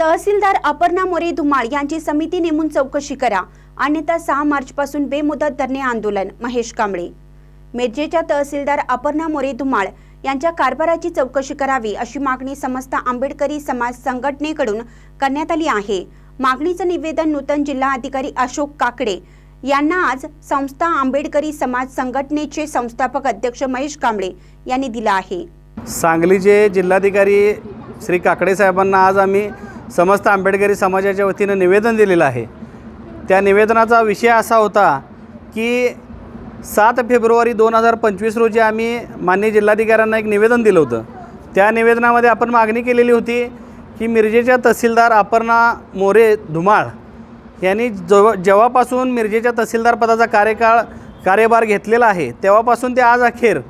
तहसीलदार अपर्णा मोरे धुमाळ यांची समिती नेमून चौकशी करा. अन्यथा सहा मार्चपासून बेमुदत धरणे आंदोलन. महेश कांबळे. मिरजेच्या तहसीलदार अपर्णा मोरे धुमाळ यांच्या कारभाराची चौकशी करावी अशी मागणी समस्त आंबेडकरी समाज संघटनेकडून करण्यात आली आहे. मागणीचं निवेदन नूतन जिल्हा अधिकारी अशोक काकडे यांना आज संस्था आंबेडकरी समाज संघटनेचे संस्थापक अध्यक्ष महेश कांबळे यांनी दिलं आहे. सांगलीचे जिल्हाधिकारी श्री काकडे साहेबांना आज आम्ही समस्त आंबेडकरी समाजाच्या वतीनं निवेदन दिलेलं आहे. त्या निवेदनाचा विषय असा होता की सात फेब्रुवारी दोन हजार पंचवीस रोजी आम्ही माननीय जिल्हाधिकाऱ्यांना एक निवेदन दिलं होतं. त्या निवेदनामध्ये आपण मागणी केलेली होती की मिरजेच्या तहसीलदार अपर्णा मोरे धुमाळ यांनी जव जेव्हापासून मिरजेच्या तहसीलदार पदाचा कार्यकाळ कार्यभार घेतलेला आहे तेव्हापासून ते आज अखेर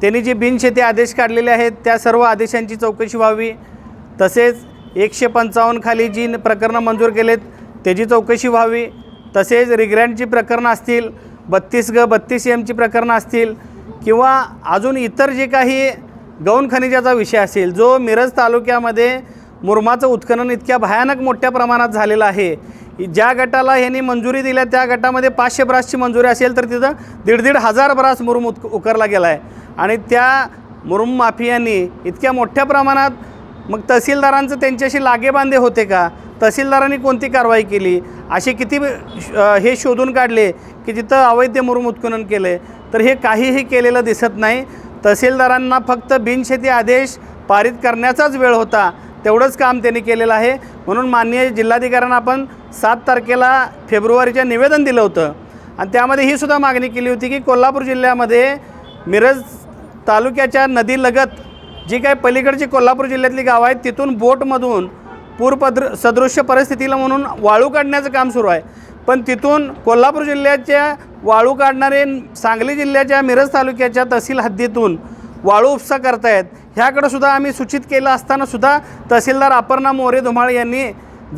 त्यांनी जे बिनशेती आदेश काढलेले आहेत त्या सर्व आदेशांची चौकशी व्हावी. तसेच एकशे पंचावन्न खाली जी न- प्रकरणं मंजूर केलेत त्याची चौकशी व्हावी. तसेच रिग्रँडची प्रकरणं असतील बत्तीस ग बत्तीस एमची प्रकरणं असतील किंवा अजून इतर जे काही गौण खनिजाचा विषय असेल जो मिरज तालुक्यामध्ये मुरमाचं उत्खनन इतक्या भयानक मोठ्या प्रमाणात झालेलं आहे ज्या गटाला ह्यांनी मंजुरी दिल्या त्या गटामध्ये पाचशे ब्रासची मंजुरी असेल तर तिथं दीड दीड हजार ब्रास मुरुम उत उकरला गेला आहे आणि त्या मुरुम माफियांनी इतक्या मोठ्या प्रमाणात मग तहसीलदारांचं त्यांच्याशी लागेबांधे होते का? तहसीलदारांनी कोणती कारवाई केली? असे किती हे शोधून काढले की जिथं अवैध मुरुम उत्खनन केलं. आहे तर हे काहीही केलेलं दिसत नाही. तहसीलदारांना फक्त बिनशेती आदेश पारित करण्याचाच वेळ होता. तेवढंच काम त्यांनी केलेलं आहे. म्हणून माननीय जिल्हाधिकाऱ्यांना आपण सात तारखेला फेब्रुवारीच्या निवेदन दिलं होतं. आणि त्यामध्ये ही सुद्धा मागणी केली होती की कोल्हापूर जिल्ह्यामध्ये मिरज तालुक्याच्या नदीलगत जी काही पलीकडची कोल्हापूर जिल्ह्यातली गावं आहेत तिथून बोटमधून पूरपद्र सदृश्य परिस्थितीला म्हणून वाळू काढण्याचं काम सुरू आहे. पण तिथून कोल्हापूर जिल्ह्याच्या वाळू काढणारे सांगली जिल्ह्याच्या मिरज तालुक्याच्या तहसील हद्दीतून वाळू उपसा करतायत. ह्याकडं सुद्धा आम्ही सूचित केलं असताना सुद्धा तहसीलदार अपर्णा मोरे धुमाळ यांनी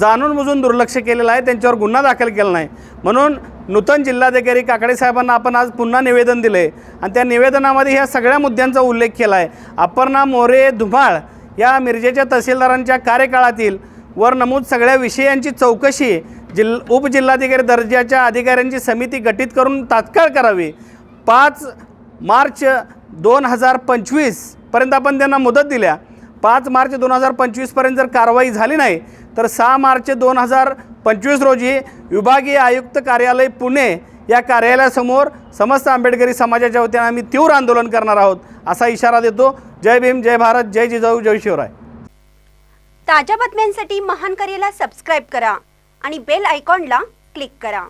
जाणून बुजून दुर्लक्ष केलेलं आहे त्यांच्यावर गुन्हा दाखल केला नाही. म्हणून नूतन जिल्हाधिकारी काकडे साहेबांना आपण आज पुन्हा निवेदन दिलं आहे आणि त्या निवेदनामध्ये ह्या सगळ्या मुद्द्यांचा उल्लेख केला आहे अपर्णा मोरे धुमाळ या मिरजेच्या तहसीलदारांच्या कार्यकाळातील वर नमूद सगळ्या विषयांची चौकशी जिल उपजिल्हाधिकारी दर्जाच्या अधिकाऱ्यांची समिती गठीत करून तात्काळ करावी. पाच मार्च दोन हजार पंचवीसपर्यंत आपण त्यांना मुदत दिल्या. पाच मार्च दोन हजार पंचवीसपर्यंत जर कारवाई झाली नाही तर सहा मार्च दोन हजार पंचवीस रोजी विभागीय आयुक्त कार्यालय पुणे या कार्यालयासमोर समस्त आंबेडकरी समाजाच्या वतीने आम्ही तीव्र आंदोलन करणार आहोत असा इशारा देतो. जय भीम जय भारत जय जिजाऊ जय शिवराय. ताज्या बातम्यांसाठी महान कार्याला सबस्क्राईब करा आणि बेल आयकॉनला क्लिक करा.